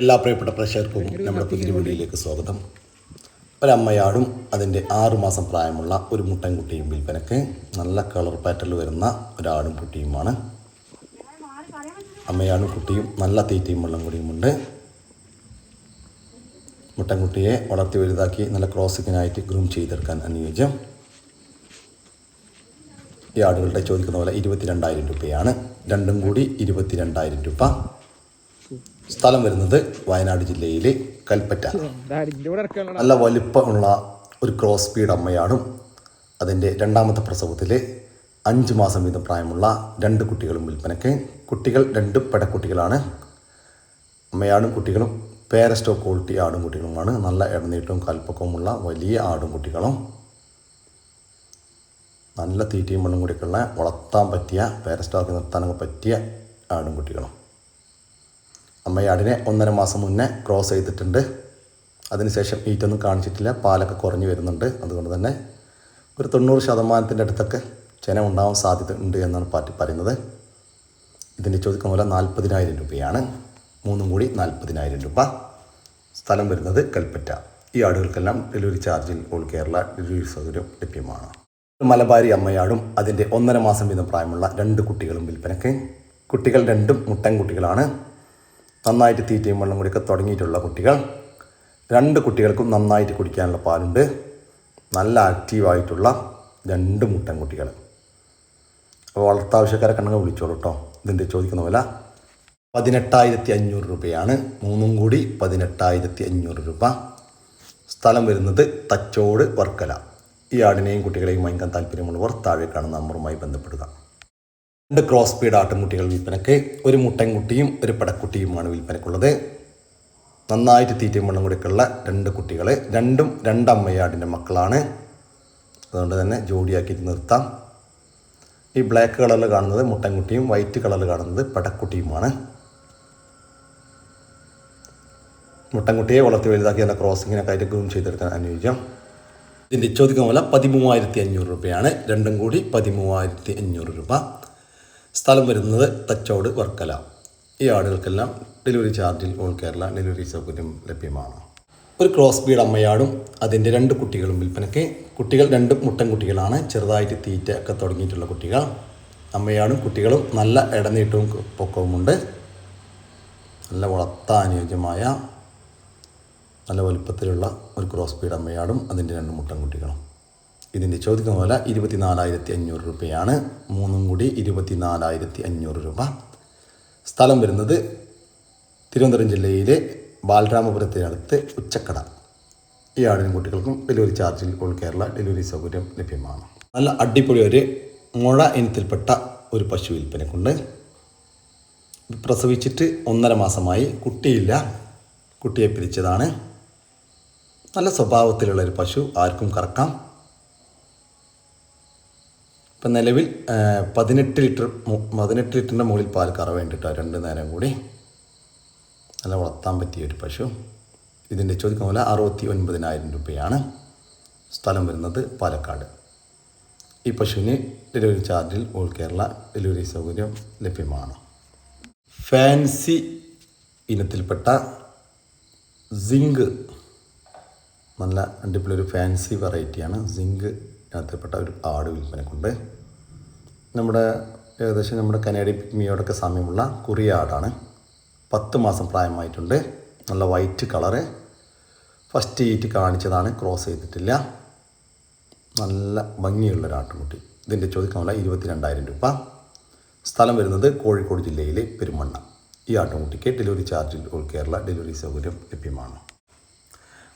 എല്ലാ പ്രിയപ്പെട്ട പ്രേക്ഷകർക്കും നമ്മുടെ പുതിയ വീഡിയോയിലേക്ക് സ്വാഗതം. ഒരമ്മയാടും അതിന്റെ ആറുമാസം പ്രായമുള്ള ഒരു മുട്ടൻകുട്ടിയും വിൽപ്പനക്ക് നല്ല കളർ പാറ്റൽ വരുന്ന ഒരാടും കുട്ടിയുമാണ്. അമ്മയാടും കുട്ടിയും നല്ല തീറ്റയും വെള്ളം കൂടിയുമുണ്ട്. മുട്ടൻകുട്ടിയെ വളർത്തി വലുതാക്കി നല്ല ക്രോസിങ്ങിനായിട്ട് ഗ്രൂം ചെയ്തെടുക്കാൻ അനുയോജ്യം. ഈ ആടുകളുടെ ചോദിക്കുന്ന പോലെ ഇരുപത്തിരണ്ടായിരം രൂപയാണ്. രണ്ടും കൂടി ഇരുപത്തിരണ്ടായിരം രൂപ. സ്ഥലം വരുന്നത് വയനാട് ജില്ലയിലെ കൽപ്പറ്റ. നല്ല വലിപ്പമുള്ള ഒരു ക്രോസ് സ്പീഡ് അമ്മയാണ്. അതിന്റെ രണ്ടാമത്തെ പ്രസവത്തിൽ അഞ്ച് മാസം വീതം പ്രായമുള്ള രണ്ട് കുട്ടികളും വിൽപ്പനയ്ക്ക്. കുട്ടികൾ രണ്ട് പെടക്കുട്ടികളാണ് അമ്മയാടും കുട്ടികളും പേരസ്റ്റോ ക്വാളിറ്റി ആടും കുട്ടികളുമാണ്. നല്ല ഇടനീട്ടവും കൽപ്പക്കവുമുള്ള വലിയ ആടും കുട്ടികളും. നല്ല തീറ്റയും മണ്ണും കൂടിയൊക്കെയുള്ള വളർത്താൻ പറ്റിയ പേരസ്റ്റോക്ക് നിർത്താനൊക്കെ പറ്റിയ ആടും കുട്ടികളും. അമ്മയാടിനെ ഒന്നര മാസം മുന്നേ ക്രോസ് ചെയ്തിട്ടുണ്ട്. അതിനുശേഷം ഈറ്റൊന്നും കാണിച്ചിട്ടില്ല. പാലൊക്കെ കുറഞ്ഞു വരുന്നുണ്ട്. അതുകൊണ്ട് തന്നെ ഒരു തൊണ്ണൂറ് ശതമാനത്തിന്റെ അടുത്തൊക്കെ ചെന ഉണ്ടാവാൻ സാധ്യത ഉണ്ട് എന്നാണ് പാറ്റി പറയുന്നത്. ഇതിന്റെ ചോദിക്കുന്ന പോലെ നാൽപ്പതിനായിരം രൂപയാണ്. മൂന്നും കൂടി നാൽപ്പതിനായിരം രൂപ സ്ഥലം വരുന്നത് കൽപ്പറ്റ. ഈ ആടുകൾക്കെല്ലാം ഡെലിവറി ചാർജിൽ ഓൾ കേരള ഡെലിവറി സൗകര്യം ലഭ്യമാണ്. മലബാരി അമ്മയാടും അതിന്റെ ഒന്നര മാസം വീതം പ്രായമുള്ള രണ്ട് കുട്ടികളും വിൽപ്പനയ്ക്ക്. കുട്ടികൾ രണ്ടും മുട്ടൻ കുട്ടികളാണ് നന്നായിട്ട് തീറ്റയും വെള്ളം കൂടിയൊക്കെ തുടങ്ങിയിട്ടുള്ള കുട്ടികൾ. രണ്ട് കുട്ടികൾക്കും നന്നായിട്ട് കുടിക്കാനുള്ള പാലുണ്ട്. നല്ല ആക്റ്റീവായിട്ടുള്ള രണ്ട് മുട്ടൻ കുട്ടികൾ. അപ്പോൾ വളർത്താവശ്യക്കാരെ കണ്ടെങ്കിൽ വിളിച്ചോളൂ കേട്ടോ. ഇതിന്റെ ചോദിക്കുന്ന പോലെ പതിനെട്ടായിരത്തി അഞ്ഞൂറ് രൂപയാണ്. മൂന്നും കൂടി പതിനെട്ടായിരത്തി അഞ്ഞൂറ് രൂപ. സ്ഥലം വരുന്നത് തച്ചോട് വർക്കല. ഈ ആടിനെയും കുട്ടികളെയും വാങ്ങിക്കാൻ താല്പര്യമുള്ളവർ താഴെ കാണുന്ന നമ്പറുമായി ബന്ധപ്പെടുക. രണ്ട് ക്രോസ് സ്പീഡ് ആട്ടുമുട്ടികൾ വിൽപ്പനയ്ക്ക് ഒരു മുട്ടൻകുട്ടിയും ഒരു പടക്കുട്ടിയുമാണ് വിൽപ്പനയ്ക്കുള്ളത്. നന്നായിട്ട് തീറ്റയും വെള്ളം കൊടുക്കുള്ള രണ്ട് കുട്ടികൾ രണ്ടും രണ്ടമ്മയാടിന്റെ മക്കളാണ്. അതുകൊണ്ട് തന്നെ ജോഡിയാക്കിയിട്ട് നിർത്താം. ഈ ബ്ലാക്ക് കളറിൽ കാണുന്നത് മുട്ടൻകുട്ടിയും വൈറ്റ് കളറിൽ കാണുന്നത് പടക്കുട്ടിയുമാണ്. മുട്ടൻകുട്ടിയെ വളർത്തി വലുതാക്കി നല്ല ക്രോസിങ്ങിനൊക്കെ ആയിട്ട് ഗ്രൂം ചെയ്തെടുക്കാൻ അനുയോജ്യം. ഇതിന്റെ ചോദ്യം പോലെ പതിമൂവായിരത്തി അഞ്ഞൂറ് രൂപയാണ്. രണ്ടും കൂടി പതിമൂവായിരത്തി അഞ്ഞൂറ് രൂപ. സ്ഥലം വരുന്നത് തച്ചോട് വർക്കല. ഈ ആടുകൾക്കെല്ലാം ഡെലിവറി ചാർജിൽ ഓൾ കേരള ഡെലിവറി സൗകര്യം ലഭ്യമാണ്. ഒരു ക്രോസ് ബീഡ് അമ്മയാടും അതിന്റെ രണ്ട് കുട്ടികളും വിൽപ്പനയ്ക്ക്. കുട്ടികൾ രണ്ടും മുട്ടൻ കുട്ടികളാണ്. ചെറുതായിട്ട് തീറ്റ ഒക്കെ തുടങ്ങിയിട്ടുള്ള കുട്ടികൾ. അമ്മയാടും കുട്ടികളും നല്ല ഇടനീട്ടവും പൊക്കവുമുണ്ട്. നല്ല വളർത്താൻ അനുയോജ്യമായ നല്ല വലുപ്പത്തിലുള്ള ഒരു ക്രോസ് ബീഡ് അമ്മയാടും അതിന്റെ രണ്ട് മുട്ടൻ കുട്ടികളും. ഇതിന്റെ ചോദിക്കുന്ന പോലെ ഇരുപത്തിനാലായിരത്തി അഞ്ഞൂറ് രൂപയാണ്. മൂന്നും കൂടി ഇരുപത്തിനാലായിരത്തി അഞ്ഞൂറ് രൂപ. സ്ഥലം വരുന്നത് തിരുവനന്തപുരം ജില്ലയിലെ ബാലരാമപുരത്തിനടുത്ത് ഉച്ചക്കട. ഈ ആടിനും കുട്ടികൾക്കും ഡെലിവറി ചാർജിൽ ഓൾ കേരള ഡെലിവറി സൗകര്യം ലഭ്യമാണ്. നല്ല അടിപൊളി ഒരു മുഴ ഇനത്തിൽപ്പെട്ട ഒരു പശു വിൽപ്പനക്കുണ്ട്. പ്രസവിച്ചിട്ട് ഒന്നര മാസമായി കുട്ടിയില്ല. കുട്ടിയെ പിരിച്ചതാണ്. നല്ല സ്വഭാവത്തിലുള്ള ഒരു പശു ആർക്കും കറക്കാം. ഇപ്പം നിലവിൽ പതിനെട്ട് ലിറ്റർ പതിനെട്ട് ലിറ്ററിന്റെ മുകളിൽ പാൽ കറ വേണ്ടിയിട്ടാണ് രണ്ട് നേരം കൂടി നല്ല വളർത്താൻ പറ്റിയ ഒരു പശു. ഇതിന്റെ ചോദിക്കുന്ന പോലെ അറുപത്തി ഒൻപതിനായിരം രൂപയാണ് സ്ഥലം വരുന്നത് പാലക്കാട്. ഈ പശുവിന് ഡെലിവറി ചാർജിൽ ഓൾ കേരള ഡെലിവറി സൗകര്യം ലഭ്യമാണ്. ഫാൻസി ഇനത്തിൽപ്പെട്ട സിങ്ക് നല്ല അടിപൊളി ഒരു ഫാൻസി വെറൈറ്റിയാണ്. സിങ്ക് ഇനത്തിൽപ്പെട്ട ഒരു ആട് വിൽപ്പനക്കുണ്ട്. നമ്മുടെ ഏകദേശം നമ്മുടെ കനേഡിയൻ പിക്മിയോടൊക്കെ സാമ്യമുള്ള കുറിയ ആടാണ്. പത്ത് മാസം പ്രായമായിട്ടുണ്ട്. നല്ല വൈറ്റ് കളറ്. ഫസ്റ്റ് ഈറ്റ് കാണിച്ചതാണ് ക്രോസ് ചെയ്തിട്ടില്ല. നല്ല ഭംഗിയുള്ള ഒരു ആട്ടുകുട്ടി. ഇതിന്റെ ചോദിക്കാനുള്ള ഇരുപത്തി രണ്ടായിരം രൂപ. സ്ഥലം വരുന്നത് കോഴിക്കോട് ജില്ലയിലെ പെരുമണ്ണ. ഈ ആട്ടുകുട്ടിക്ക് ഡെലിവറി ചാർജിൽ ഓൾ കേരള ഡെലിവറി സൗകര്യം ലഭ്യമാണ്.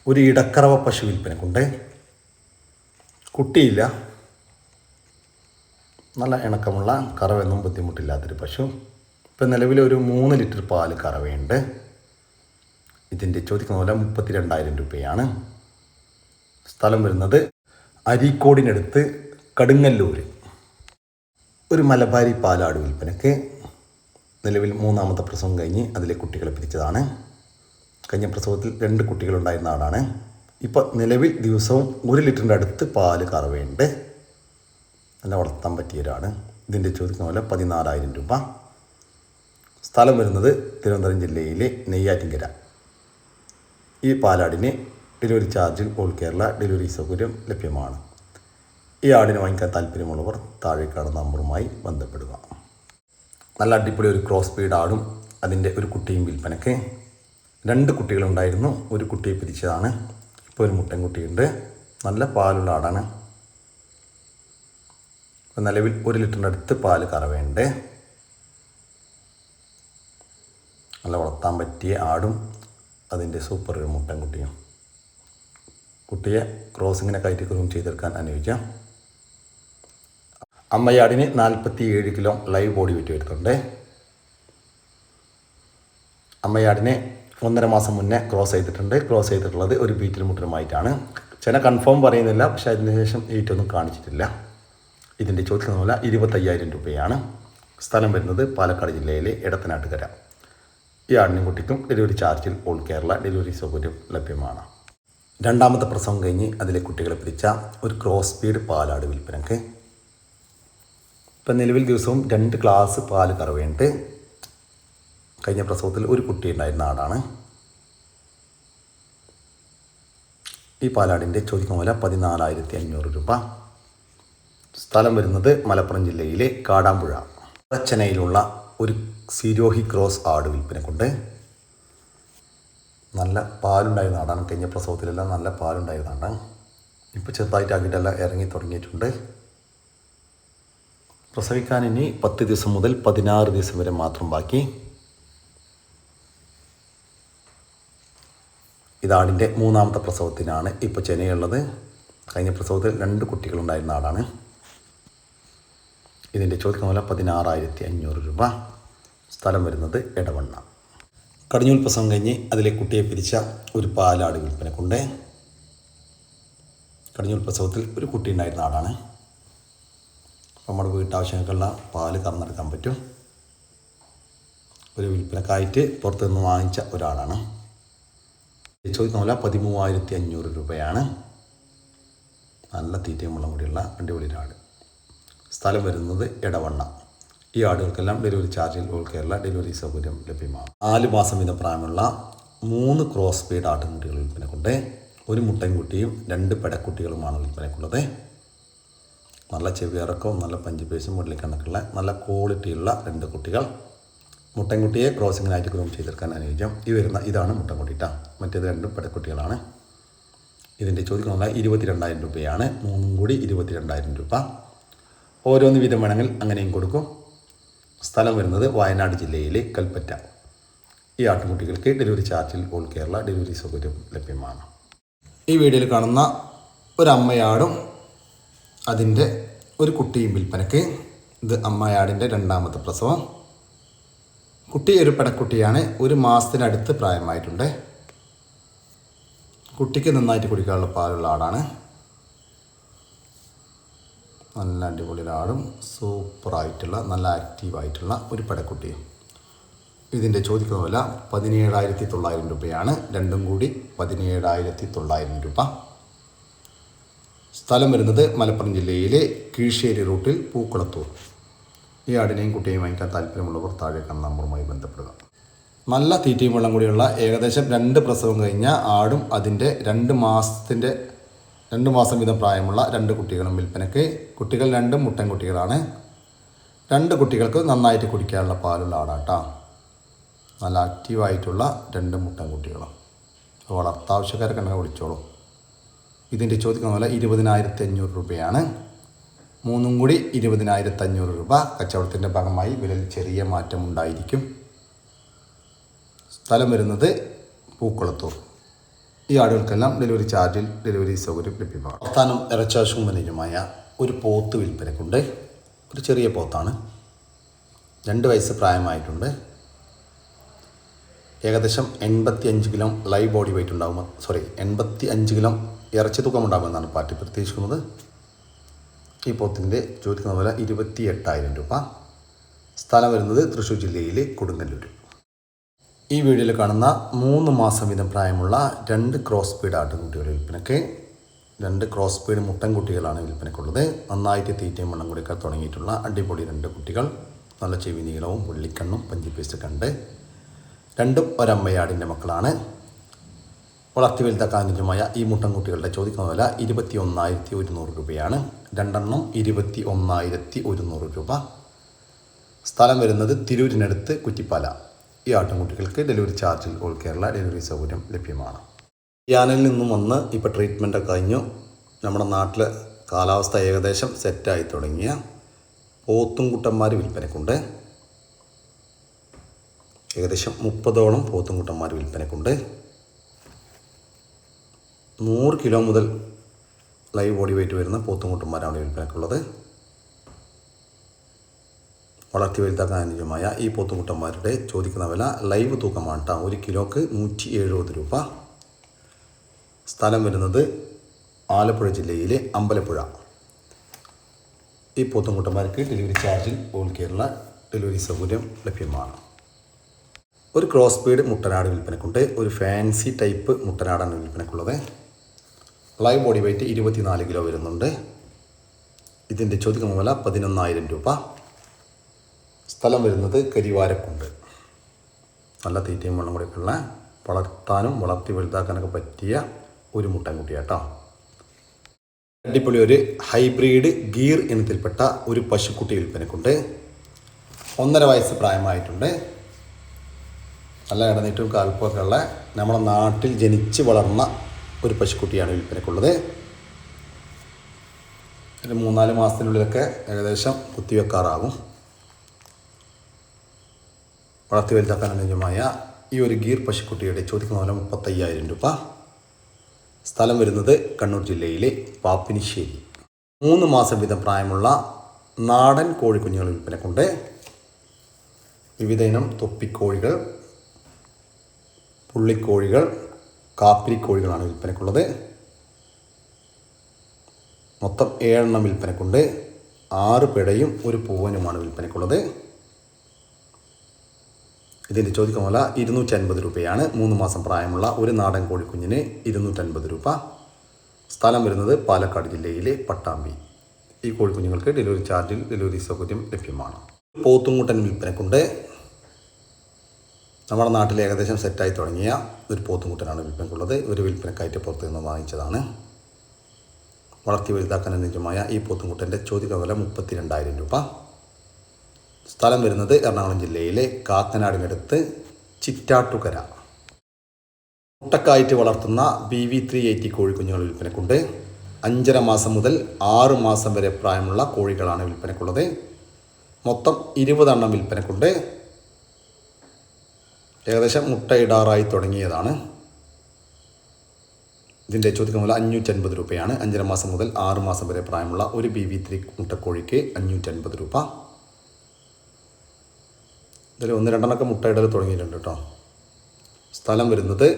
ഒരു ഇടക്കറവ പശു വിൽപ്പനക്കുണ്ട്. കുട്ടിയില്ല. നല്ല ഇണക്കമുള്ള കറവൊന്നും ബുദ്ധിമുട്ടില്ലാത്തൊരു പശു. ഇപ്പം നിലവിൽ ഒരു മൂന്ന് ലിറ്റർ പാൽ കറവയുണ്ട്. ഇതിന്റെ ചോദിക്കുന്ന പോലെ മുപ്പത്തി രണ്ടായിരം രൂപയാണ്. സ്ഥലം വരുന്നത് അരീക്കോടിനടുത്ത് കടുങ്ങല്ലൂർ ഒരു മലബാരി പാലാട് വിൽപ്പനയ്ക്ക് നിലവിൽ മൂന്നാമത്തെ പ്രസവം കഴിഞ്ഞ് അതിലെ കുട്ടികളെ പിരിച്ചതാണ്. കഴിഞ്ഞ പ്രസവത്തിൽ രണ്ട് കുട്ടികളുണ്ടായിരുന്ന ആടാണ് ഇപ്പോൾ നിലവിൽ ദിവസവും ഒരു ലിറ്ററിന്റെ അടുത്ത് പാൽ കറവയുണ്ട് നല്ല വളർത്താൻ പറ്റിയവരാണ്. ഇതിന്റെ ചോദിക്കുന്ന പോലെ പതിനാലായിരം രൂപ. സ്ഥലം വരുന്നത് തിരുവനന്തപുരം ജില്ലയിലെ നെയ്യാറ്റിങ്കര ഈ പാലാടിന് ഡെലിവറി ചാർജിൽ ഓൾ കേരള ഡെലിവറി സൗകര്യം ലഭ്യമാണ്. ഈ ആടിനെ വാങ്ങിക്കാൻ താല്പര്യമുള്ളവർ താഴെ നമ്പറുമായി ബന്ധപ്പെടുക. നല്ല അടിപൊളി ഒരു ക്രോസ് ബീഡ് ആടും അതിന്റെ ഒരു കുട്ടിയും വിൽപ്പനയ്ക്ക്. രണ്ട് കുട്ടികളുണ്ടായിരുന്നു ഒരു കുട്ടിയെ പിരിച്ചതാണ്. ഇപ്പോൾ ഒരു മുട്ടൻ കുട്ടിയുണ്ട് നല്ല പാലുള്ള ആടാണ് ഇപ്പോൾ നിലവിൽ ഒരു ലിറ്ററിന്റെ അടുത്ത് പാൽ കറവയുണ്ട്. നല്ല വളർത്താൻ പറ്റിയ ആടും അതിന്റെ സൂപ്പർ ഒരു മുട്ടൻ കുട്ടിയും കുട്ടിയെ ക്രോസിങ്ങിനെ കയറ്റി ക്രൂം ചെയ്തെടുക്കാൻ അനുവദിക്കാം. അമ്മയാടിന് നാൽപ്പത്തി ഏഴ് കിലോ ലൈവ് ബോഡി വെയിറ്റ് വരുന്നുണ്ട് അമ്മയാടിനെ ഒന്നര മാസം മുന്നേ ക്രോസ് ചെയ്തിട്ടുണ്ട്. ക്രോസ് ചെയ്തിട്ടുള്ളത് ഒരു ബീറ്റിൽ മുട്ടനുമായിട്ടാണ് ചില കൺഫേം പറയുന്നില്ല പക്ഷേ അതിനുശേഷം ഈറ്റൊന്നും കാണിച്ചിട്ടില്ല. ഇതിന്റെ ചോദിക്കുന്ന പോലെ ഇരുപത്തയ്യായിരം രൂപയാണ് സ്ഥലം വരുന്നത് പാലക്കാട് ജില്ലയിലെ ഇടത്തനാട്ടുകര ഈ ആടിനും കുട്ടിക്കും ഡെലിവറി ചാർജിൽ ഓൾ കേരള ഡെലിവറി സൗകര്യം ലഭ്യമാണ്. രണ്ടാമത്തെ പ്രസവം കഴിഞ്ഞ് അതിലെ കുട്ടികളെ പിരിച്ച ഒരു ക്രോസ് സ്പീഡ് പാലാട് വിൽപ്പനക്ക്. ഇപ്പം നിലവിൽ ദിവസവും രണ്ട് ഗ്ലാസ് പാൽ കറവേണ്ട് കഴിഞ്ഞ പ്രസവത്തിൽ ഒരു കുട്ടി ഉണ്ടായിരുന്ന ആടാണ് ഈ പാലാടിന്റെ ചോദിക്കുന്ന വില പതിനാലായിരത്തി അഞ്ഞൂറ് രൂപ. സ്ഥലം വരുന്നത് മലപ്പുറം ജില്ലയിലെ കാടാമ്പുഴ. പ്രച്ചനയിലുള്ള ഒരു സിരോഹി ക്രോസ് ആട് വിൽപ്പന കൊണ്ട്. നല്ല പാലുണ്ടായിരുന്ന ആടാണ്. കഴിഞ്ഞ പ്രസവത്തിലെല്ലാം നല്ല പാലുണ്ടായിരുന്നാണ് ഇപ്പോൾ ചെറുതായിട്ട് ആക്കിയിട്ടെല്ലാം ഇറങ്ങി തുടങ്ങിയിട്ടുണ്ട്. പ്രസവിക്കാൻ ഇനി പത്ത് ദിവസം മുതൽ പതിനാറ് ദിവസം വരെ മാത്രം ബാക്കി. ഇതാടിന്റെ മൂന്നാമത്തെ പ്രസവത്തിനാണ് ഇപ്പോൾ ചെനയുള്ളത് കഴിഞ്ഞ പ്രസവത്തിൽ രണ്ട് കുട്ടികളുണ്ടായിരുന്ന ആടാണ് ഇതിന്റെ ചോദിക്കുന്ന പോലെ പതിനാറായിരത്തി അഞ്ഞൂറ് രൂപ. സ്ഥലം വരുന്നത് എടവണ്ണ. കടിഞ്ഞൂൽ പ്രസവം കഴിഞ്ഞ് അതിലെ കുട്ടിയെ പിരിച്ച ഒരു പാലാട് വിൽപ്പന കൊണ്ട് കടിഞ്ഞൂൽ പ്രസവത്തിൽ ഒരു കുട്ടി ഉണ്ടായിരുന്ന ആടാണ് നമ്മുടെ വീട്ടാവശ്യങ്ങൾക്കുള്ള പാൽ കറന്നെടുക്കാൻ പറ്റും. ഒരു വിൽപ്പനക്കായിട്ട് പുറത്തുനിന്ന് വാങ്ങിച്ച ഒരാളാണ്. ചോദിക്കുന്ന പോലെ പതിമൂവായിരത്തി അഞ്ഞൂറ് രൂപയാണ്. നല്ല തീറ്റയും വെള്ളം കൂടിയുള്ള അടിപൊളി ആട് സ്ഥലം വരുന്നത് ഇടവണ്ണ ഈ ആടുകൾക്കെല്ലാം ഡെലിവറി ചാർജിൽ ഓൾ കേരള ഡെലിവറി സൗകര്യം ലഭ്യമാണ്. നാല് മാസം വീതം പ്രായമുള്ള മൂന്ന് ക്രോസ് സ്പീഡ് ആട്ടുംകുട്ടികൾ വിൽപ്പനക്കുണ്ട്. ഒരു മുട്ടൻകുട്ടിയും രണ്ട് പെടക്കുട്ടികളുമാണ് വിൽപ്പനക്കുള്ളത്. നല്ല ചെവിയിറക്കവും നല്ല പഞ്ചുപേസും മുരളിക്കണക്കുള്ള നല്ല ക്വാളിറ്റിയുള്ള രണ്ട് കുട്ടികൾ. മുട്ടൻകുട്ടിയെ ക്രോസിങ്ങിനായിട്ട് ഗ്രൂം ചെയ്തെടുക്കാൻ അനുയോജ്യം. ഈ വരുന്ന ഇതാണ് മുട്ടൻകുട്ടി കേട്ടോ മറ്റേത് രണ്ടും പെടക്കുട്ടികളാണ് ഇതിന്റെ ചോദിക്കുന്ന ഇരുപത്തിരണ്ടായിരം രൂപയാണ്. മൂന്നും കൂടി ഇരുപത്തിരണ്ടായിരം രൂപ. ഓരോന്ന് വീതം വേണമെങ്കിൽ അങ്ങനെയും കൊടുക്കും. സ്ഥലം വരുന്നത് വയനാട് ജില്ലയിലെ കൽപ്പറ്റ. ഈ ആട്ടുകുട്ടികൾക്ക് ഡെലിവറി ചാർജിൽ ഓൾ കേരള ഡെലിവറി സൗകര്യം ലഭ്യമാണ്. ഈ വീഡിയോയിൽ കാണുന്ന ഒരമ്മയാടും അതിന്റെ ഒരു കുട്ടിയും വിൽപ്പനയ്ക്ക്. ഇത് അമ്മയാടിന്റെ രണ്ടാമത്തെ പ്രസവം. കുട്ടി ഒരു പെടക്കുട്ടിയാണ് ഒരു മാസത്തിനടുത്ത് പ്രായമായിട്ടുണ്ട്. കുട്ടിക്ക് നന്നായിട്ട് കുടിക്കാനുള്ള പാലുള്ള ആടാണ് നല്ല അടിപൊളി ആടും സൂപ്പറായിട്ടുള്ള നല്ല ആക്റ്റീവായിട്ടുള്ള ഒരു പെടക്കുട്ടിയും ഇതിന്റെ ചോദിക്കുന്ന വില പതിനേഴായിരത്തി തൊള്ളായിരം രൂപയാണ്. രണ്ടും കൂടി പതിനേഴായിരത്തി തൊള്ളായിരം രൂപ. സ്ഥലം വരുന്നത് മലപ്പുറം ജില്ലയിലെ കീഴ്ശ്ശേരി റൂട്ടിൽ പൂക്കുളത്തൂർ. ഈ ആടിനെയും കുട്ടിയെയും വാങ്ങിക്കാൻ താല്പര്യമുള്ളവർ താഴെ കാണുന്ന നമ്പറുമായി ബന്ധപ്പെടുക. നല്ല തീറ്റയും വെള്ളം കൂടിയുള്ള ഏകദേശം രണ്ട് പ്രസവം കഴിഞ്ഞ ആടും അതിന്റെ രണ്ട് മാസത്തിന്റെ രണ്ട് മാസം വീതം പ്രായമുള്ള രണ്ട് കുട്ടികളും വിൽപ്പനയ്ക്ക് കുട്ടികൾ രണ്ടും മുട്ടൻ കുട്ടികളാണ്. രണ്ട് കുട്ടികൾക്ക് നന്നായിട്ട് കുടിക്കാനുള്ള പാലുള്ള ആടാട്ടാ. നല്ല ആക്റ്റീവായിട്ടുള്ള രണ്ട് മുട്ടൻ കുട്ടികളും. വളർത്താവശ്യക്കാരൊക്കെ ഉണ്ടെങ്കിൽ വിളിച്ചോളൂ. ഇതിന്റെ ചോദിക്കുന്ന പോലെ ഇരുപതിനായിരത്തി അഞ്ഞൂറ് രൂപയാണ്. മൂന്നും കൂടി ഇരുപതിനായിരത്തി അഞ്ഞൂറ് രൂപ കച്ചവടത്തിന്റെ ഭാഗമായി വിലയിൽ ചെറിയ മാറ്റം ഉണ്ടായിരിക്കും സ്ഥലം വരുന്നത് പൂക്കുളത്തൂർ. ഈ ആടുകൾക്കെല്ലാം ഡെലിവറി ചാർജിൽ ഡെലിവറി സൗകര്യം ലഭ്യമാണ്. അവസാനം ഇറച്ചാശുമനീയമായ ഒരു പോത്ത് വിൽപ്പനക്കുണ്ട്. ഒരു ചെറിയ പോത്താണ്. രണ്ട് വയസ്സ് പ്രായമായിട്ടുണ്ട്. ഏകദേശം എൺപത്തി അഞ്ച് കിലോ ലൈവ് ബോഡി വെയിറ്റ് ഉണ്ടാകുമ്പോൾ സോറി എൺപത്തി അഞ്ച് കിലോ ഇറച്ചി തൂക്കം ഉണ്ടാകുമെന്നാണ് പാർട്ടി പ്രതീക്ഷിക്കുന്നത്. ഈ പോത്തിന്റെ ചോദിക്കുന്ന വില ഇരുപത്തി എട്ടായിരം രൂപ. സ്ഥലം വരുന്നത് തൃശ്ശൂർ ജില്ലയിലെ കൊടുങ്ങല്ലൂർ ഈ വീഡിയോയിൽ കാണുന്ന മൂന്ന് മാസം വീതം പ്രായമുള്ള രണ്ട് ക്രോസ് സ്പീഡ് ആട്ടുകുട്ടികളുടെ വിൽപ്പനയ്ക്ക് രണ്ട് ക്രോസ് സ്പീഡ് മുട്ടൻകുട്ടികളാണ് വിൽപ്പനയ്ക്കുള്ളത്. നന്നായിട്ട് തീറ്റയും വെള്ളം കൊടുക്കാൻ തുടങ്ങിയിട്ടുള്ള അടിപൊളി രണ്ട് കുട്ടികൾ. നല്ല ചെവി നീളവും പുള്ളിക്കണ്ണും പഞ്ചിപ്പീസ് കണ്ട് രണ്ടും ഒരമ്മയാടിന്റെ മക്കളാണ്. വളർത്തി വലുതാക്കാൻ അനുയോജ്യമായ ഈ മുട്ടൻകുട്ടികളുടെ ചോദിക്കുന്ന വില ഇരുപത്തി ഒന്നായിരത്തി ഒരുന്നൂറ് രൂപയാണ്. രണ്ടെണ്ണം ഇരുപത്തി ഒന്നായിരത്തി ഒരുന്നൂറ് രൂപ. സ്ഥലം വരുന്നത് തിരൂരിനടുത്ത് കുറ്റിപ്പാല. ഈ ആട്ടിൻകുട്ടികൾക്ക് ഡെലിവറി ചാർജിൽ ഓൾ കേരള ഡെലിവറി സൗകര്യം ലഭ്യമാണ്. യാനിൽ നിന്നും വന്ന് ഇപ്പോൾ ട്രീറ്റ്മെന്റ് കഴിഞ്ഞു. നമ്മുടെ നാട്ടിലെ കാലാവസ്ഥ ഏകദേശം സെറ്റായി തുടങ്ങിയ പോത്തുംകുട്ടന്മാർ വിൽപ്പനക്കുണ്ട്. ഏകദേശം മുപ്പതോളം പോത്തുംകുട്ടന്മാർ വിൽപ്പനക്കുണ്ട്. നൂറ് കിലോ മുതൽ ലൈവ് ബോഡി വെയിറ്റ് വരുന്ന പോത്തുമുട്ടന്മാരാണ് വിൽപ്പനക്കുള്ളത് വളർത്തി വലുതാക്കാൻ അനുയോജ്യമായ ഈ പോത്തുമുട്ടന്മാരുടെ ചോദിക്കുന്ന വില ലൈവ് തൂക്കമാണ് കേട്ടോ ഒരു കിലോക്ക് നൂറ്റി എഴുപത് രൂപ. സ്ഥലം വരുന്നത് ആലപ്പുഴ ജില്ലയിലെ അമ്പലപ്പുഴ. ഈ പോത്തുംകുട്ടന്മാർക്ക് ഡെലിവറി ചാർജിൽ ഓൾ കേരള ഡെലിവറി സൗകര്യം ലഭ്യമാണ്. ഒരു ക്രോസ് ബീഡ് മുട്ടനാട് വിൽപ്പനക്കുണ്ട് ഒരു ഫാൻസി ടൈപ്പ് മുട്ടനാടാണ് വിൽപ്പനക്കുള്ളത് ലൈവ് ബോഡി വെയിറ്റ് ഇരുപത്തിനാല് കിലോ വരുന്നുണ്ട്. ഇതിന്റെ ചോദിക്കുന്ന വില പതിനൊന്നായിരം രൂപ. സ്ഥലം വരുന്നത് കരിവാരക്കുണ്ട്. നല്ല തീറ്റയും വെള്ളം കൂടെയൊക്കെയുള്ള വളർത്താനും വളർത്തി വലുതാക്കാനൊക്കെ പറ്റിയ ഒരു മുട്ടൻകുട്ടിയാട്ടോ. അടിപൊളി ഒരു ഹൈബ്രിഡ് ഗീർ ഇനത്തിൽപ്പെട്ട ഒരു പശുക്കുട്ടി വിൽപ്പനക്കുണ്ട്. ഒന്നര വയസ്സ് പ്രായമായിട്ടുണ്ട്. നല്ല ഇടനീട്ടും കാൽപ്പൊക്കെ ഉള്ള നമ്മുടെ നാട്ടിൽ ജനിച്ച് വളർന്ന ഒരു പശുക്കുട്ടിയാണ് വിൽപ്പനക്കുള്ളത്. ഒരു മൂന്നാൽ മാസത്തിനുള്ളിലൊക്കെ ഏകദേശം കുത്തിവെക്കാറാകും. വളർത്തി വലുതാക്കാൻ അനുയോജ്യമായ ഈ ഒരു ഗീർ പശുക്കുട്ടിയുടെ ചോദിക്കുന്ന പോലെ മുപ്പത്തയ്യായിരം രൂപ. സ്ഥലം വരുന്നത് കണ്ണൂർ ജില്ലയിലെ പാപ്പിനിശ്ശേരി. മൂന്ന് മാസം വീതം പ്രായമുള്ള നാടൻ കോഴിക്കുഞ്ഞുങ്ങൾ വിൽപ്പനക്കുണ്ട്. വിവിധ ഇനം തൊപ്പിക്കോഴികൾ പുള്ളിക്കോഴികൾ കാപ്പിരിക്കോഴികളാണ് വിൽപ്പനക്കുള്ളത്. മൊത്തം ഏഴെണ്ണം വിൽപ്പനക്കുണ്ട്. ആറ് പിടയും ഒരു പൂവനുമാണ് വിൽപ്പനക്കുള്ളത്. ഇതിന്റെ ചോദിക്കുന്ന വില ഇരുന്നൂറ്റൻപത് രൂപയാണ്. മൂന്ന് മാസം പ്രായമുള്ള ഒരു നാടൻ കോഴിക്കുഞ്ഞിന് ഇരുന്നൂറ്റൻപത് രൂപ. സ്ഥലം വരുന്നത് പാലക്കാട് ജില്ലയിലെ പട്ടാമ്പി. ഈ കോഴിക്കുഞ്ഞുങ്ങൾക്ക് ഡെലിവറി ചാർജിൽ ഡെലിവറി സൗകര്യം ലഭ്യമാണ്. പോത്തുംകുട്ടൻ വിൽപ്പനക്കുണ്ട്. നമ്മുടെ നാട്ടിൽ ഏകദേശം സെറ്റായി തുടങ്ങിയ ഒരു പോത്തുമുട്ടനാണ് വിൽപ്പനക്കുള്ളത്. ഒരു വിൽപ്പനക്കായിട്ട് പുറത്തു നിന്ന് വാങ്ങിച്ചതാണ്. വളർത്തി വലുതാക്കാൻ അനുയോജ്യമായ ഈ പോത്തുമുട്ടന്റെ ചോദ്യ വില മുപ്പത്തി രണ്ടായിരം രൂപ. സ്ഥലം വരുന്നത് എറണാകുളം ജില്ലയിലെ കാക്കനാടിനടുത്ത് ചിറ്റാട്ടുകര. മുട്ടക്കായിട്ട് വളർത്തുന്ന ബി വി ത്രീ എയ്റ്റി കോഴിക്കുഞ്ഞുങ്ങൾ വിൽപ്പനക്കുണ്ട്. അഞ്ചര മാസം മുതൽ ആറ് മാസം വരെ പ്രായമുള്ള കോഴികളാണ് വിൽപ്പനക്കുള്ളത്. മൊത്തം ഇരുപതെണ്ണം വിൽപ്പനക്കുണ്ട്. ഏകദേശം മുട്ടയിടാറായി തുടങ്ങിയതാണ്. ഇതിന്റെ ചോദ്യം മുതൽ അഞ്ഞൂറ്റൻപത് രൂപയാണ്. അഞ്ചര മാസം മുതൽ ആറ് മാസം വരെ പ്രായമുള്ള ഒരു ബി വി ത്രീ മുട്ടക്കോഴിക്ക് അഞ്ഞൂറ്റൻപത് രൂപ. ഇതിൽ ഒന്ന് രണ്ടെണ്ണമൊക്കെ മുട്ടയിടൽ തുടങ്ങിയിട്ടുണ്ട് കേട്ടോ. സ്ഥലം വരുന്നത്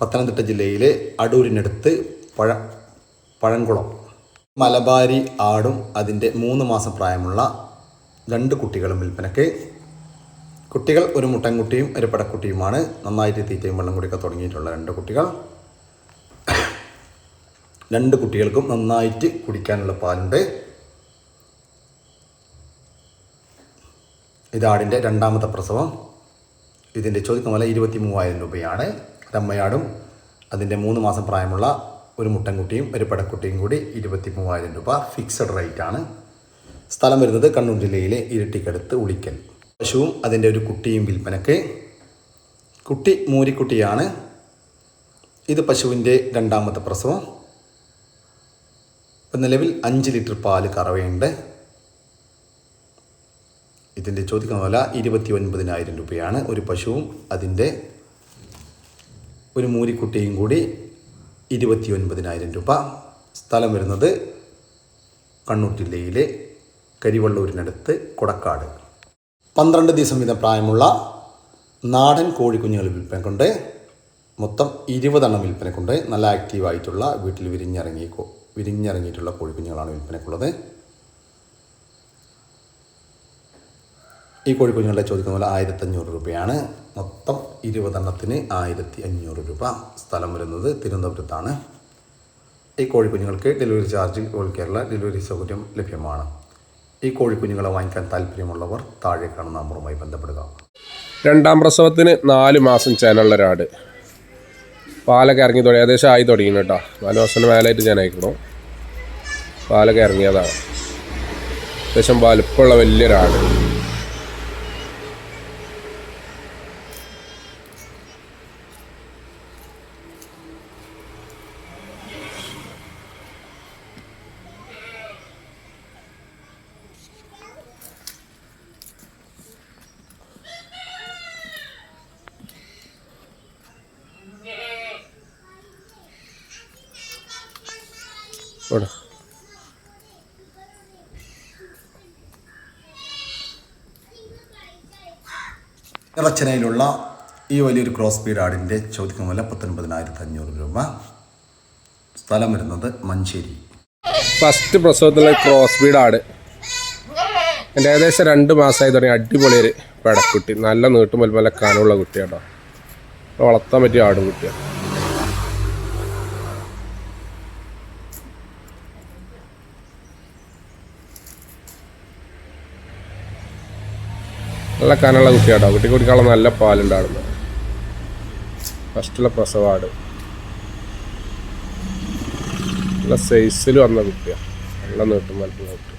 പത്തനംതിട്ട ജില്ലയിലെ അടൂരിനടുത്ത് പഴ പഴംകുളം. മലബാരി ആടും അതിന്റെ മൂന്ന് മാസം പ്രായമുള്ള രണ്ട് കുട്ടികളും വിൽപ്പനയ്ക്ക് കുട്ടികൾ ഒരു മുട്ടൻകുട്ടിയും ഒരു പടക്കുട്ടിയുമാണ്. നന്നായിട്ട് തീറ്റയും വെള്ളം കുടിക്കാൻ തുടങ്ങിയിട്ടുള്ള രണ്ട് കുട്ടികൾ. രണ്ട് കുട്ടികൾക്കും നന്നായിട്ട് കുടിക്കാനുള്ള പാലുണ്ട്. ഇതാടിന്റെ രണ്ടാമത്തെ പ്രസവം. ഇതിന്റെ ചോദിക്കുന്ന വില ഇരുപത്തി മൂവായിരം രൂപയാണ് ഒരമ്മയാടും അതിന്റെ മൂന്ന് മാസം പ്രായമുള്ള ഒരു മുട്ടൻകുട്ടിയും ഒരു പടക്കുട്ടിയും കൂടി ഇരുപത്തി മൂവായിരം രൂപ ഫിക്സഡ് റേറ്റ് ആണ്. സ്ഥലം വരുന്നത് കണ്ണൂർ ജില്ലയിലെ ഇരട്ടിക്കടുത്ത് ഉളിക്കൽ. പശുവും അതിന്റെ ഒരു കുട്ടിയും വിൽപ്പനക്ക്. കുട്ടി മൂരിക്കുട്ടിയാണ്. ഇത് പശുവിന്റെ രണ്ടാമത്തെ പ്രസവം. ഇപ്പം നിലവിൽ അഞ്ച് ലിറ്റർ പാൽ കറവയുണ്ട്. ഇതിന്റെ ചോദിക്കുന്ന വില ഇരുപത്തി ഒൻപതിനായിരം രൂപയാണ്. ഒരു പശുവും അതിന്റെ ഒരു മൂരിക്കുട്ടിയും കൂടി ഇരുപത്തി ഒൻപതിനായിരം രൂപ. സ്ഥലം വരുന്നത് കണ്ണൂർ ജില്ലയിലെ കരിവള്ളൂരിനടുത്ത് കൊടക്കാട്. പന്ത്രണ്ട് ദിവസം വീതം പ്രായമുള്ള നാടൻ കോഴിക്കുഞ്ഞുങ്ങൾ വിൽപ്പനക്കുണ്ട്. മൊത്തം ഇരുപതെണ്ണം വിൽപ്പനക്കുണ്ട്. നല്ല ആക്റ്റീവായിട്ടുള്ള വീട്ടിൽ വിരിഞ്ഞിറങ്ങി വിരിഞ്ഞിറങ്ങിയിട്ടുള്ള കോഴിക്കുഞ്ഞുങ്ങളാണ് വിൽപ്പനക്കുള്ളത്. ഈ കോഴിക്കുഞ്ഞുങ്ങളെ ചോദിക്കുന്ന പോലെ ആയിരത്തഞ്ഞൂറ് രൂപയാണ്. മൊത്തം ഇരുപതെണ്ണത്തിന് ആയിരത്തി അഞ്ഞൂറ് രൂപ സ്ഥലം വരുന്നത് തിരുവനന്തപുരത്താണ്. ഈ കോഴിക്കുഞ്ഞുങ്ങൾക്ക് delivery charge all Kerala delivery സൗകര്യം ലഭ്യമാണ്. ഈ കോഴിക്കുഞ്ഞുങ്ങളെ വാങ്ങിക്കാൻ താല്പര്യമുള്ളവർ താഴെ കാണുന്ന നമ്പറുമായി ബന്ധപ്പെടുക. രണ്ടാം പ്രസവത്തിന് നാല് മാസം ചേനുള്ള ഒരാട് പാലൊക്കെ ഇറങ്ങി തുടങ്ങി ഏകദേശം ആയി തുടങ്ങി കേട്ടോ. നാല് മാസത്തിന് മേലായിട്ട് ഞാൻ പാലൊക്കെ ഇറങ്ങിയതാണ്. ഏകദേശം വലുപ്പമുള്ള വലിയൊരാട് ഇറച്ചനയിലുള്ള ഈ വലിയൊരു ക്രോസ് ബീഡ് ആടിന്റെ ചോദിക്കുന്ന വില പത്തൊൻപതിനായിരത്തി അഞ്ഞൂറ് രൂപ. സ്ഥലം വരുന്നത് മഞ്ചേരി. ഫസ്റ്റ് പ്രസവത്തിലെ ക്രോസ് ബീഡ് ആട് എന്റെ ഏകദേശം രണ്ട് മാസമായി തുടങ്ങി അടിപൊളി ഒരു പെടക്കുട്ടി. നല്ല നീട്ടും നല്ല കനമുള്ള കുട്ടിയാട്ടോ. വളർത്താൻ പറ്റിയ ആടും കുട്ടിയാണ് നല്ല കനമുള്ള കുട്ടിയാട്ടോ. കുട്ടി കുടിക്കാനുള്ള നല്ല പാലുണ്ടാടുന്നു ഫസ്റ്റുള്ള പ്രസവാട്. നല്ല സൈസിൽ വന്ന കുട്ടിയാണ് നല്ല നീട്ടും വലുപ്പമുള്ള കുട്ടി.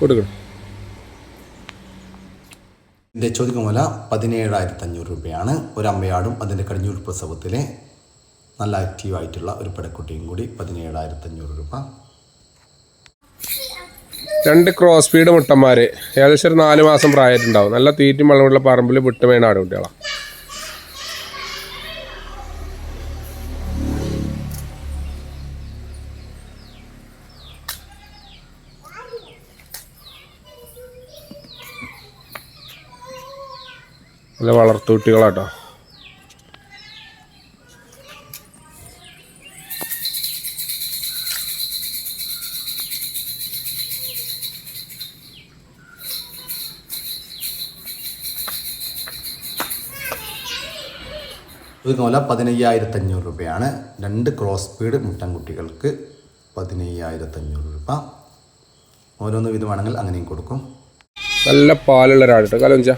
കൊടുക്കണം ഇതിന്റെ ചോദിക്കുന്ന വില പതിനേഴായിരത്തി അഞ്ഞൂറ് രൂപയാണ്. ഒരു അമ്മയാടും അതിന്റെ കടിഞ്ഞൂർ പ്രസവത്തിലെ നല്ല ആക്റ്റീവായിട്ടുള്ള ഒരു പെടക്കുട്ടിയും കൂടി പതിനേഴായിരത്തി അഞ്ഞൂറ് രൂപ. രണ്ട് ക്രോസ് ഫീഡ് മുട്ടന്മാർ ഏകദേശം ഒരു നാല് മാസം പ്രായമായിട്ടുണ്ടാവും. നല്ല തീറ്റും വെള്ളമുള്ള പറമ്പിൽ വിട്ട് വേണം നല്ല വളർത്തുകുട്ടികളാട്ടോ ഒരു നോല പതിനയ്യായിരത്തി അഞ്ഞൂറ് രൂപയാണ്. രണ്ട് ക്രോസ് പീഡ് മുട്ടൻകുട്ടികൾക്ക് പതിനയ്യായിരത്തി അഞ്ഞൂറ് രൂപ. ഓരോന്ന് വിധമാണെങ്കിൽ അങ്ങനെയും കൊടുക്കും. നല്ല പാലുള്ള ഒരാളിട്ട് കലഞ്ച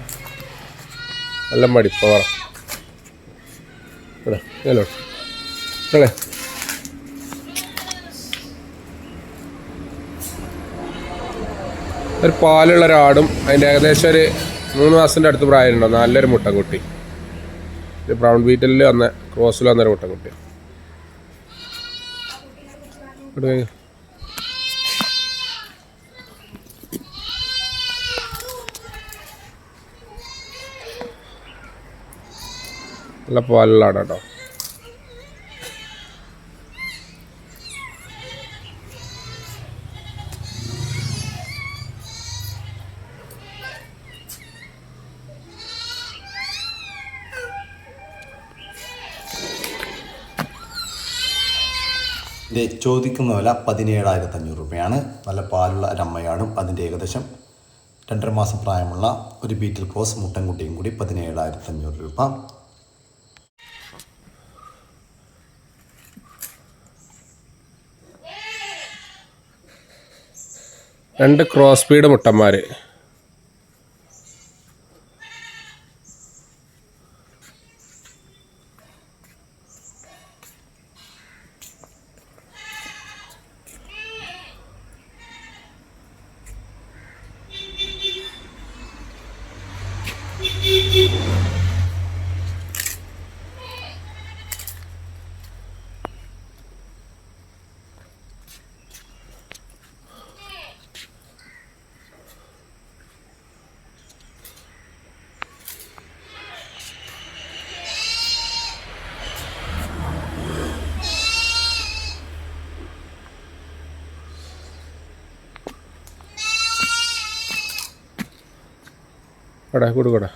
നല്ല മടി പറ. ഇവിടെ ഒരു പാലുള്ള ഒരാടും അതിന്റെ ഏകദേശം ഒരു മൂന്ന് മാസത്തിന്റെ അടുത്ത് പ്രായമുണ്ടോ. നല്ലൊരു മുട്ടൻകുട്ടി. ഒരു ബ്രൗൺ ബീറ്റലിൽ വന്ന ക്രോസിൽ വന്നൊരു മുട്ടൻകുട്ടി നല്ല ആടാ കേട്ടോ. ചോദിക്കുന്ന വില പതിനേഴായിരത്തി അഞ്ഞൂറ് രൂപയാണ്. നല്ല പാലുള്ള ഒരു അമ്മയാടും അതിന്റെ ഏകദേശം രണ്ടര മാസം പ്രായമുള്ള ഒരു ബീറ്റിൽ ക്രോസ് മുട്ടൻകുട്ടിയും കൂടി പതിനേഴായിരത്തി അഞ്ഞൂറ് രൂപ. രണ്ട് ക്രോസ് സ്പീഡ് മുട്ടന്മാർ കടാ കൊടാ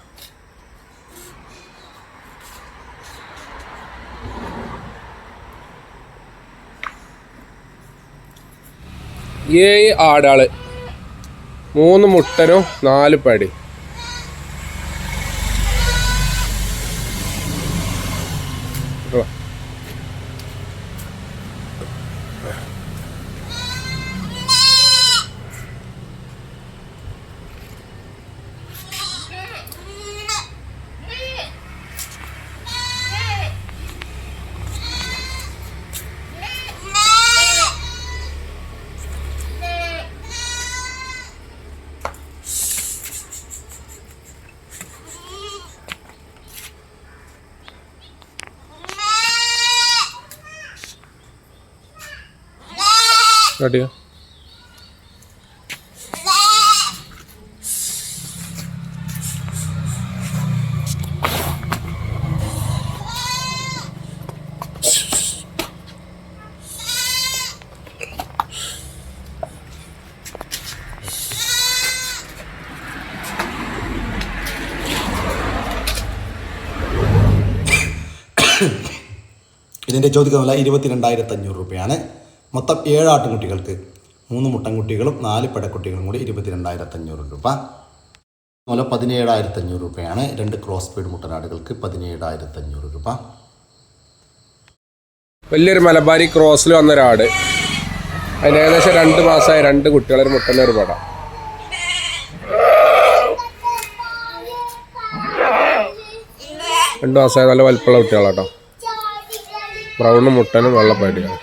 ഏഴ് ആടാൾ. മൂന്ന് മുട്ടനും നാല് പടി. കാട്ടിയോ ഇതിന്റെ ചോദ്യം വില ഇരുപത്തിരണ്ടായിരത്തി അഞ്ഞൂറ് രൂപയാണ്. മൊത്തം ഏഴ് ആട്ടുകുട്ടികൾക്ക് മൂന്ന് മുട്ടൻകുട്ടികളും നാല് പെടക്കുട്ടികളും കൂടി ഇരുപത്തിരണ്ടായിരത്തി അഞ്ഞൂറ് രൂപ. അതുപോലെ പതിനേഴായിരത്തി അഞ്ഞൂറ് രൂപയാണ് രണ്ട് ക്രോസ് പീഡ് മുട്ടനാടുകൾക്ക് പതിനേഴായിരത്തി അഞ്ഞൂറ് രൂപ. വലിയൊരു മലബാരി ക്രോസിൽ വന്ന ഒരാട് അതിന് ഏകദേശം രണ്ട് മാസമായി രണ്ട് കുട്ടികളൊരു മുട്ടന്റെ ഒരു പടം. രണ്ട് മാസമായി നല്ല വലിപ്പമുള്ള കുട്ടികളാട്ടോ. ബ്രൗണും മുട്ടനും വെള്ളപ്പാട്ടിയാണ്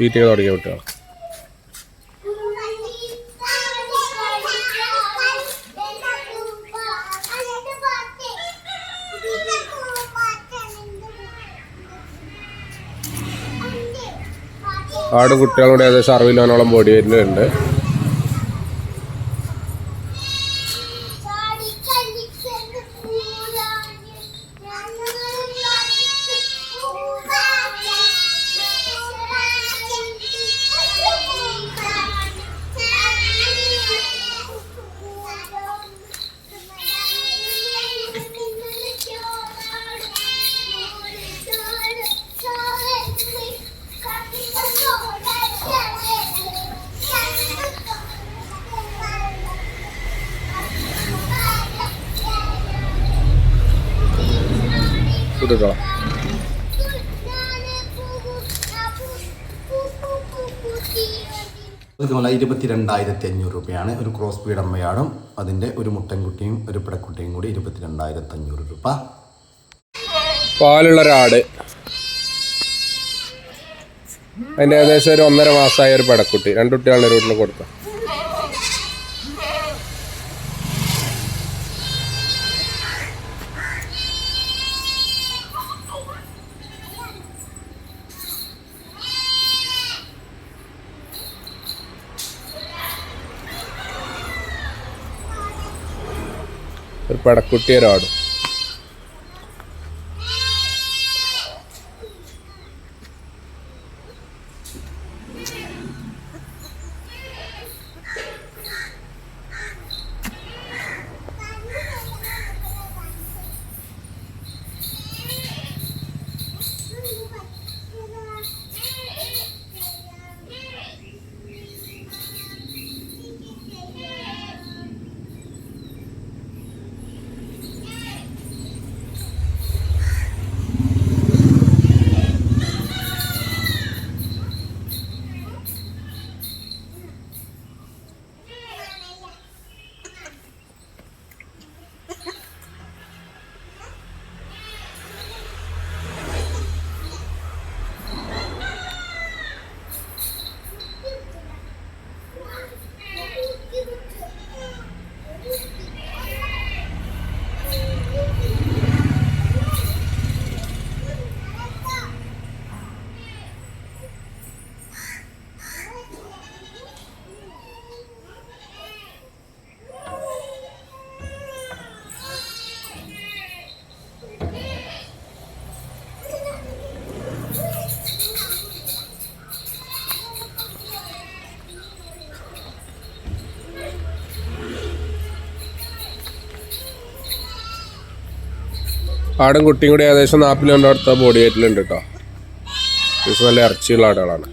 തീറ്റ തുടങ്ങിയ കുട്ടികൾ ആടും കുട്ടികളുടെ കൂടി ഏകദേശം അറുപത് ബോഡി വരുന്നുണ്ട്. കുട്ടികളോ അതുപോലെ ഇരുപത്തിരണ്ടായിരത്തി അഞ്ഞൂറ് രൂപയാണ്. ഒരു ക്രോസ് ബീഡ് അമ്മയാടും അതിന്റെ ഒരു മുട്ടൻകുട്ടിയും ഒരു പിടക്കുട്ടിയും കൂടി ഇരുപത്തിരണ്ടായിരത്തി അഞ്ഞൂറ് രൂപ. പാലുള്ള ഒരാട്. അതിന്റെ ഏകദേശം ഒരു ഒന്നര മാസമായ ഒരു പടക്കുട്ടി. രണ്ട് കുട്ടികളുടെ ഒരു വീട്ടിൽ കൊടുത്ത. ഒരു പടക്കുട്ടി ആടും കുട്ടിയും കൂടി ഏകദേശം നാൽപ്പത് കിലോന്റെ അടുത്ത ബോഡി വെയിറ്റിലുണ്ട് കേട്ടോ നല്ല ഇറച്ചിയുള്ള ആടുകളാണ്.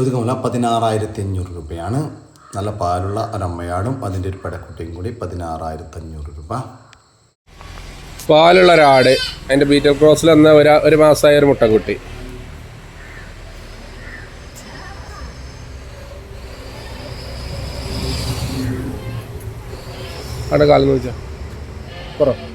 ചോദിക്കുന്ന വില പതിനാറായിരത്തി അഞ്ഞൂറ് രൂപയാണ്. നല്ല പാലുള്ള ഒരമ്മയാടും അതിന്റെ ഒരു പെടക്കുട്ടിയും കൂടി പതിനാറായിരത്തി അഞ്ഞൂറ് രൂപ. പാലുള്ള ഒരാട്. അതിന്റെ ബീറ്റർ ക്രോസിൽ വന്ന ഒരു ഒരു മാസമായ ഒരു മുട്ടക്കുട്ടി. അവിടെ കാലം നോക്കിച്ചാ പറ.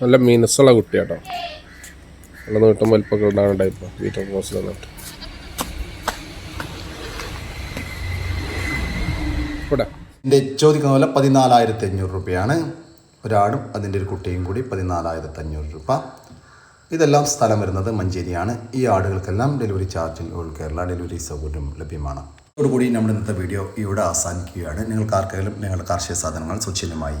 നല്ല മീനസുള്ള കുട്ടിയാട്ടോ. നല്ല നീട്ടം വലിപ്പൊക്കെ ഉണ്ടാകുന്ന ടൈപ്പ് ബീറ്റൽ ക്രോസിൽ വന്നിട്ട്. എന്റെ ചോദിക്കുന്ന പോലെ പതിനാലായിരത്തി അഞ്ഞൂറ് രൂപയാണ്. ഒരാടും അതിന്റെ ഒരു കുട്ടിയും കൂടി പതിനാലായിരത്തി അഞ്ഞൂറ് രൂപ. ഇതെല്ലാം സ്ഥലം വരുന്നത് മഞ്ചേരിയാണ്. ഈ ആടുകൾക്കെല്ലാം ഡെലിവറി ചാർജിൽ ഓൾ കേരള ഡെലിവറി സൗകര്യം ലഭ്യമാണ്. ഇതോടുകൂടി നമ്മുടെ ഇന്നത്തെ വീഡിയോ ഇവിടെ അവസാനിക്കുകയാണ്. നിങ്ങൾക്ക് ആർക്കെങ്കിലും നിങ്ങളുടെ കാർഷിക സാധനങ്ങൾ സ്വച്ഛലമായി